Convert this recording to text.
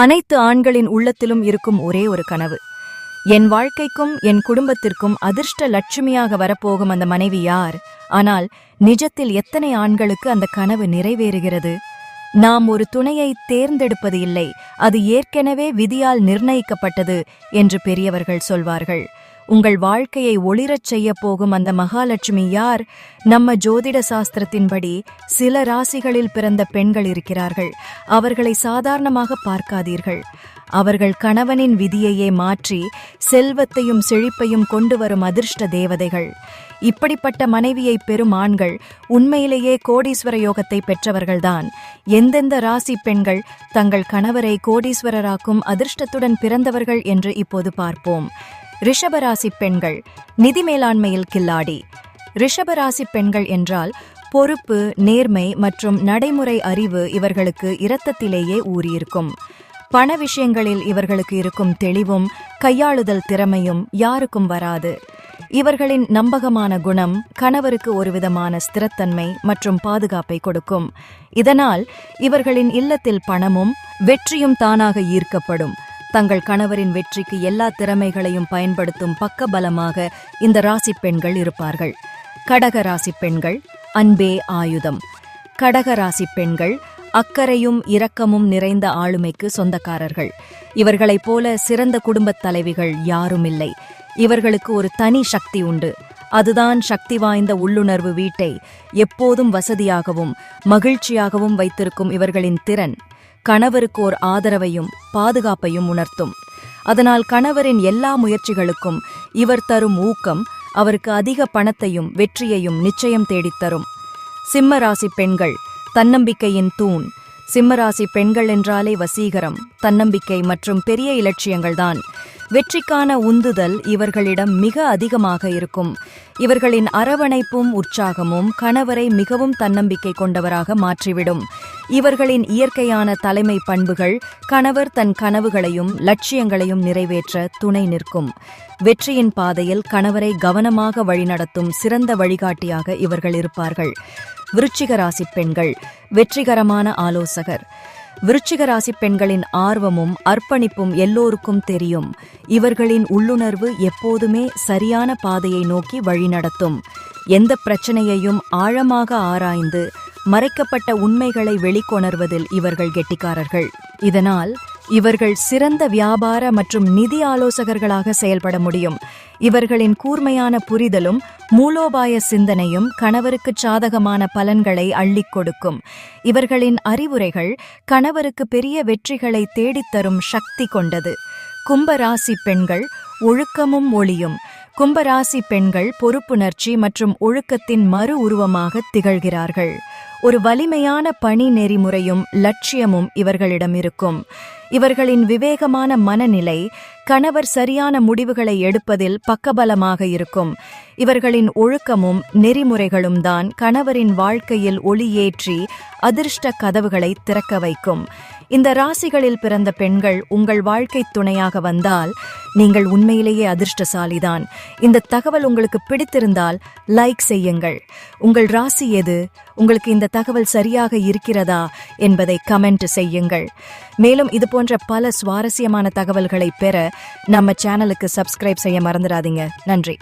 அனைத்து ஆண்களின் உள்ளத்திலும் இருக்கும் ஒரே ஒரு கனவு. என் வாழ்க்கைக்கும் என் குடும்பத்திற்கும் அதிர்ஷ்ட லட்சுமியாக வரப்போகும் அந்த மனைவி யார்? ஆனால் நிஜத்தில் எத்தனை ஆண்களுக்கு அந்த கனவு நிறைவேறுகிறது? நாம் ஒரு துணையை தேர்ந்தெடுப்பது இல்லை அது ஏற்கனவே விதியால் நிர்ணயிக்கப்பட்டது என்று பெரியவர்கள் சொல்வார்கள். உங்கள் வாழ்க்கையை ஒளிரச் செய்யப் போகும் அந்த மகாலட்சுமி யார்? நம்ம ஜோதிட சாஸ்திரத்தின்படி சில ராசிகளில் பிறந்த பெண்கள் இருக்கிறார்கள். அவர்களை சாதாரணமாக பார்க்காதீர்கள். அவர்கள் கணவனின் விதியையே மாற்றி செல்வத்தையும் செழிப்பையும் கொண்டு வரும் அதிர்ஷ்ட தேவதைகள். இப்படிப்பட்ட மனைவியை பெறும் ஆண்கள் உண்மையிலேயே கோடீஸ்வர யோகத்தை பெற்றவர்கள்தான். எந்தெந்த ராசி பெண்கள் தங்கள் கணவரை கோடீஸ்வரராக்கும் அதிர்ஷ்டத்துடன் பிறந்தவர்கள் என்று இப்போது பார்ப்போம். ரிஷபராசி பெண்கள் நிதி மேலாண்மையில் கில்லாடி. ரிஷபராசி பெண்கள் என்றால் பொறுப்பு நேர்மை மற்றும் நடைமுறை அறிவு இவர்களுக்கு இரத்தத்திலேயே ஊறியிருக்கும். பண விஷயங்களில் இவர்களுக்கு இருக்கும் தெளிவும் கையாளுதல் திறமையும் யாருக்கும் வராது. இவர்களின் நம்பகமான குணம் கணவருக்கு ஒருவிதமான ஸ்திரத்தன்மை மற்றும் பாதுகாப்பை கொடுக்கும். இதனால் இவர்களின் இல்லத்தில் பணமும் வெற்றியும் தானாக ஈர்க்கப்படும். தங்கள் கணவரின் வெற்றிக்கு எல்லா திறமைகளையும் பயன்படுத்தும் பக்கபலமாக இந்த ராசி பெண்கள் இருப்பார்கள். கடக ராசி பெண்கள் அன்பே ஆயுதம். கடக ராசி பெண்கள் அக்கறையும் இரக்கமும் நிறைந்த ஆளுமைக்கு சொந்தக்காரர்கள். இவர்களைப் போல சிறந்த குடும்பத் தலைவிகள் யாரும் இல்லை இவர்களுக்கு ஒரு தனி சக்தி உண்டு. அதுதான் சக்தி வாய்ந்த உள்ளுணர்வு வீட்டை எப்போதும் வசதியாகவும் மகிழ்ச்சியாகவும் வைத்திருக்கும் இவர்களின் திறன். கணவருக்கு ஓர் ஆதரவையும் பாதுகாப்பையும் உணர்த்தும். அதனால் கணவரின் எல்லா முயற்சிகளுக்கும் இவர் தரும் ஊக்கம் அவருக்கு அதிக பணத்தையும் வெற்றியையும் நிச்சயம் தேடித்தரும் சிம்மராசி பெண்கள் தன்னம்பிக்கையின் தூண். சிம்மராசி பெண்கள் என்றாலே வசீகரம். தன்னம்பிக்கை மற்றும் பெரிய இலட்சியங்கள்தான். வெற்றிக்கான உந்துதல் இவர்களிடம் மிக அதிகமாக இருக்கும். இவர்களின் அரவணைப்பும் உற்சாகமும் கணவரை மிகவும் தன்னம்பிக்கை கொண்டவராக மாற்றிவிடும். இவர்களின் இயற்கையான தலைமை பண்புகள் கணவர் தன் கனவுகளையும் லட்சியங்களையும் நிறைவேற்ற துணை நிற்கும். வெற்றியின் பாதையில் கணவரை கவனமாக வழிநடத்தும் சிறந்த வழிகாட்டியாக இவர்கள் இருப்பார்கள். விருச்சிக ராசி பெண்கள் வெற்றிகரமான ஆலோசகர். விருச்சிக ராசி பெண்களின் ஆர்வமும் அர்ப்பணிப்பும் எல்லோருக்கும் தெரியும். இவர்களின் உள்ளுணர்வு எப்போதுமே சரியான பாதையை நோக்கி வழிநடத்தும். எந்த பிரச்சனையையும் ஆழமாக ஆராய்ந்து மறைக்கப்பட்ட உண்மைகளை வெளிக்கொணர்வதில் இவர்கள் கெட்டிக்காரர்கள். இதனால் இவர்கள் சிறந்த வியாபார மற்றும் நிதி ஆலோசகர்களாக செயல்பட முடியும். இவர்களின் கூர்மையான புரிதலும் மூலோபாய சிந்தனையும் கணவருக்கு சாதகமான பலன்களை அள்ளிக் கொடுக்கும். இவர்களின் அறிவுரைகள் கணவருக்கு பெரிய வெற்றிகளை தேடித்தரும் சக்தி கொண்டது. கும்பராசி பெண்கள் ஒழுக்கமும் ஒளியும். கும்பராசி பெண்கள் பொறுப்புணர்ச்சி மற்றும் ஒழுக்கத்தின் மறு உருவமாக திகழ்கிறார்கள். ஒரு வலிமையான பணி நெறிமுறையும் லட்சியமும் இவர்களிடம் இருக்கும். இவர்களின் விவேகமான மனநிலை கணவர் சரியான முடிவுகளை எடுப்பதில் பக்கபலமாக இருக்கும். இவர்களின் ஒழுக்கமும் நெறிமுறைகளும் தான் கணவரின் வாழ்க்கையில் ஒளியேற்றி அதிர்ஷ்ட கதவுகளை திறக்க வைக்கும். இந்த ராசிகளில் பிறந்த பெண்கள் உங்கள் வாழ்க்கை துணையாக வந்தால் நீங்கள் உண்மையிலேயே அதிர்ஷ்டசாலிதான். இந்த தகவல் உங்களுக்கு பிடித்திருந்தால் லைக் செய்யுங்கள். உங்கள் ராசி எது? உங்களுக்கு இந்த தகவல் சரியாக இருக்கிறதா? என்பதை கமெண்ட் செய்யுங்கள். மேலும் இது போன்ற பல சுவாரஸ்யமான தகவல்களை பெற நம்ம சேனலுக்கு சப்ஸ்கிரைப் செய்ய மறந்துடாதீங்க. நன்றி.